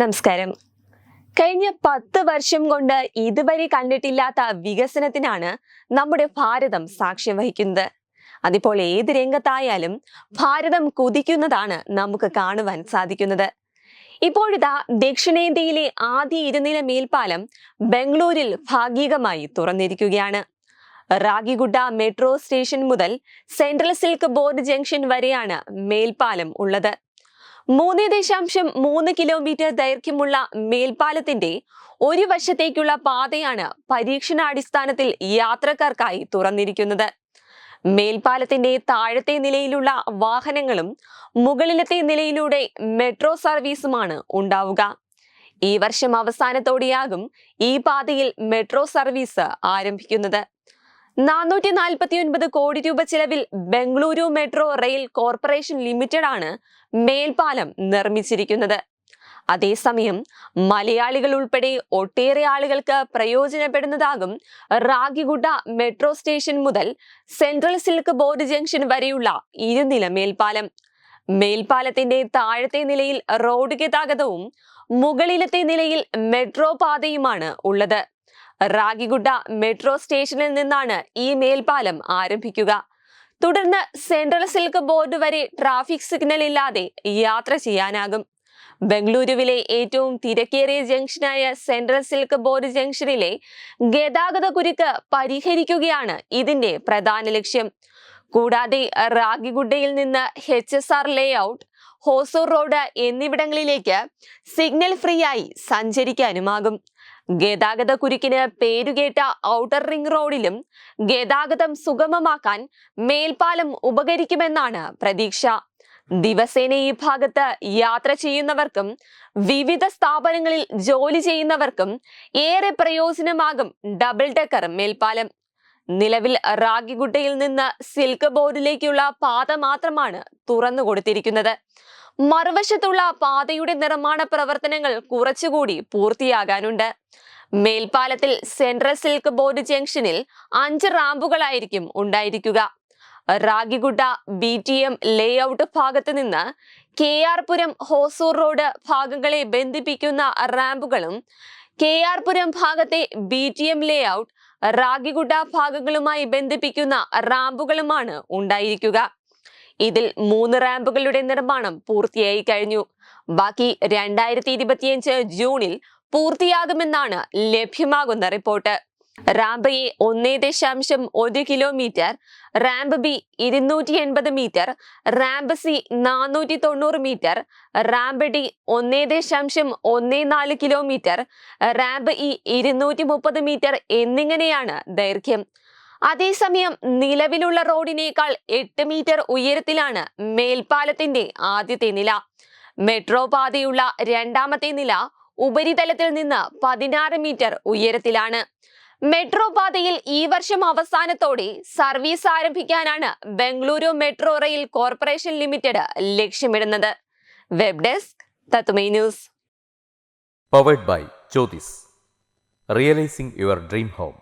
നമസ്കാരം. കഴിഞ്ഞ പത്ത് വർഷം കൊണ്ട് ഇതുവരെ കണ്ടിട്ടില്ലാത്ത വികസനത്തിനാണ് നമ്മുടെ ഭാരതം സാക്ഷ്യം വഹിക്കുന്നത്. അതിപ്പോൾ ഏത് രംഗത്തായാലും ഭാരതം കുതിക്കുന്നതാണ് നമുക്ക് കാണുവാൻ സാധിക്കുന്നത്. ഇപ്പോഴിതാ ദക്ഷിണേന്ത്യയിലെ ആദ്യ ഇരുനില മേൽപ്പാലം ബംഗളൂരിൽ ഭാഗികമായി തുറന്നിരിക്കുകയാണ്. റാഗിഗുഡ മെട്രോ സ്റ്റേഷൻ മുതൽ സെൻട്രൽ സിൽക്ക് ബോർഡ് ജംഗ്ഷൻ വരെയാണ് മേൽപ്പാലം ഉള്ളത്. മൂന്ന് ദശാംശം മൂന്ന് കിലോമീറ്റർ ദൈർഘ്യമുള്ള മേൽപ്പാലത്തിന്റെ ഒരു വശത്തേക്കുള്ള പാതയാണ് പരീക്ഷണാടിസ്ഥാനത്തിൽ യാത്രക്കാർക്കായി തുറന്നിരിക്കുന്നത്. മേൽപ്പാലത്തിന്റെ താഴത്തെ നിലയിലുള്ള വാഹനങ്ങളും മുകളിലത്തെ നിലയിലൂടെ മെട്രോ സർവീസുമാണ് ഉണ്ടാവുക. ഈ വർഷം അവസാനത്തോടെയാകും ഈ പാതയിൽ മെട്രോ സർവീസ് ആരംഭിക്കുന്നത്. നാനൂറ്റി നാൽപ്പത്തി ഒൻപത് കോടി രൂപ ചിലവിൽ Bengaluru metro rail corporation limited ആണ് മേൽപ്പാലം നിർമ്മിച്ചിരിക്കുന്നത്. അതേസമയം മലയാളികൾ ഉൾപ്പെടെ ഒട്ടേറെ ആളുകൾക്ക് പ്രയോജനപ്പെടുന്നതാകും റാഗിഗുഡ മെട്രോ സ്റ്റേഷൻ മുതൽ സെൻട്രൽ സിൽക്ക് ബോർഡ് ജംഗ്ഷൻ വരെയുള്ള ഇരുനില മേൽപ്പാലം. മേൽപ്പാലത്തിന്റെ താഴത്തെ നിലയിൽ റോഡ് ഗതാഗതവും മുകളിലത്തെ നിലയിൽ മെട്രോ പാതയുമാണ് ഉള്ളത്. റാഗിഗുഡ മെട്രോ സ്റ്റേഷനിൽ നിന്നാണ് ഈ മേൽപ്പാലം ആരംഭിക്കുക. തുടർന്ന് സെൻട്രൽ സിൽക്ക് ബോർഡ് വരെ ട്രാഫിക് സിഗ്നൽ ഇല്ലാതെ യാത്ര ചെയ്യാനാകും. ബംഗളൂരുവിലെ ഏറ്റവും തിരക്കേറിയ ജംഗ്ഷനായ സെൻട്രൽ സിൽക്ക് ബോർഡ് ജംഗ്ഷനിലെ ഗതാഗത കുരുക്ക് പരിഹരിക്കുകയാണ് ഇതിന്റെ പ്രധാന ലക്ഷ്യം. കൂടാതെ റാഗിഗുഡയിൽ നിന്ന് H S R layout Hosur road എന്നിവിടങ്ങളിലേക്ക് സിഗ്നൽ ഫ്രീ ആയി സഞ്ചരിക്കാനുമാകും. ഗതാഗത കുരുക്കിന് പേരുകേട്ട ഔട്ടർ റിംഗ് റോഡിലും ഗതാഗതം സുഗമമാക്കാൻ മേൽപ്പാലം ഉപകരിക്കുമെന്നാണ് പ്രതീക്ഷ. ദിവസേന ഈ ഭാഗത്ത് യാത്ര ചെയ്യുന്നവർക്കും വിവിധ സ്ഥാപനങ്ങളിൽ ജോലി ചെയ്യുന്നവർക്കും ഏറെ പ്രയോജനമാകും ഡബിൾ ഡെക്കർ മേൽപ്പാലം. നിലവിൽ റാഗിഗുഡയിൽ നിന്ന് സിൽക്ക് ബോർഡിലേക്കുള്ള പാത മാത്രമാണ് തുറന്നു കൊടുത്തിരിക്കുന്നത് മറുവശത്തുള്ള പാതയുടെ നിർമ്മാണ പ്രവർത്തനങ്ങൾ കുറച്ചുകൂടി പൂർത്തിയാകാനുണ്ട്. മേൽപ്പാലത്തിൽ സെൻട്രൽ സിൽക്ക് ബോർഡ് ജംഗ്ഷനിൽ അഞ്ച് റാമ്പുകളായിരിക്കും ഉണ്ടായിരിക്കുക. Ragigudda B T M layout ഭാഗത്ത് നിന്ന് K R Puram Hosur road ഭാഗങ്ങളെ ബന്ധിപ്പിക്കുന്ന റാമ്പുകളും കെ ആർ പുരം ഭാഗത്തെ B T M layout Ragigudda ഭാഗങ്ങളുമായി ബന്ധിപ്പിക്കുന്ന റാമ്പുകളുമാണ് ഉണ്ടായിരിക്കുക. ഇതിൽ മൂന്ന് റാമ്പുകളുടെ നിർമ്മാണം പൂർത്തിയായി കഴിഞ്ഞു. ബാക്കി രണ്ടായിരത്തി ഇരുപത്തിയഞ്ച് ജൂണിൽ പൂർത്തിയാകുമെന്നാണ് ലഭ്യമാകുന്ന റിപ്പോർട്ട്. റാമ്പ് എ ഒന്നേ ദശാംശം ഒരു കിലോമീറ്റർ റാമ്പ് ബി ഇരുന്നൂറ്റി എൺപത് മീറ്റർ റാമ്പ് സി നാനൂറ്റി തൊണ്ണൂറ് മീറ്റർ റാമ്പ് ഡി ഒന്നേ ദശാംശം ഒന്നേ നാല് കിലോമീറ്റർ റാമ്പ് ഇ ഇരുന്നൂറ്റി മുപ്പത് മീറ്റർ എന്നിങ്ങനെയാണ് ദൈർഘ്യം. അതേസമയം നിലവിലുള്ള റോഡിനേക്കാൾ എട്ട് മീറ്റർ ഉയരത്തിലാണ് മേൽപ്പാലത്തിന്റെ ആദ്യത്തെ നില. മെട്രോ പാതയുള്ള രണ്ടാമത്തെ നില ഉപരിതലത്തിൽ നിന്ന് പതിനാറ് മീറ്റർ ഉയരത്തിലാണ്. മെട്രോ പാതയിൽ ഈ വർഷം അവസാനത്തോടെ service ആരംഭിക്കാനാണ് Bengaluru metro rail corporation limited ലക്ഷ്യമിടുന്നത്. വെബ് ഡെസ്ക് തത്തുമൈ news. Powered by Jyothis realising your dream home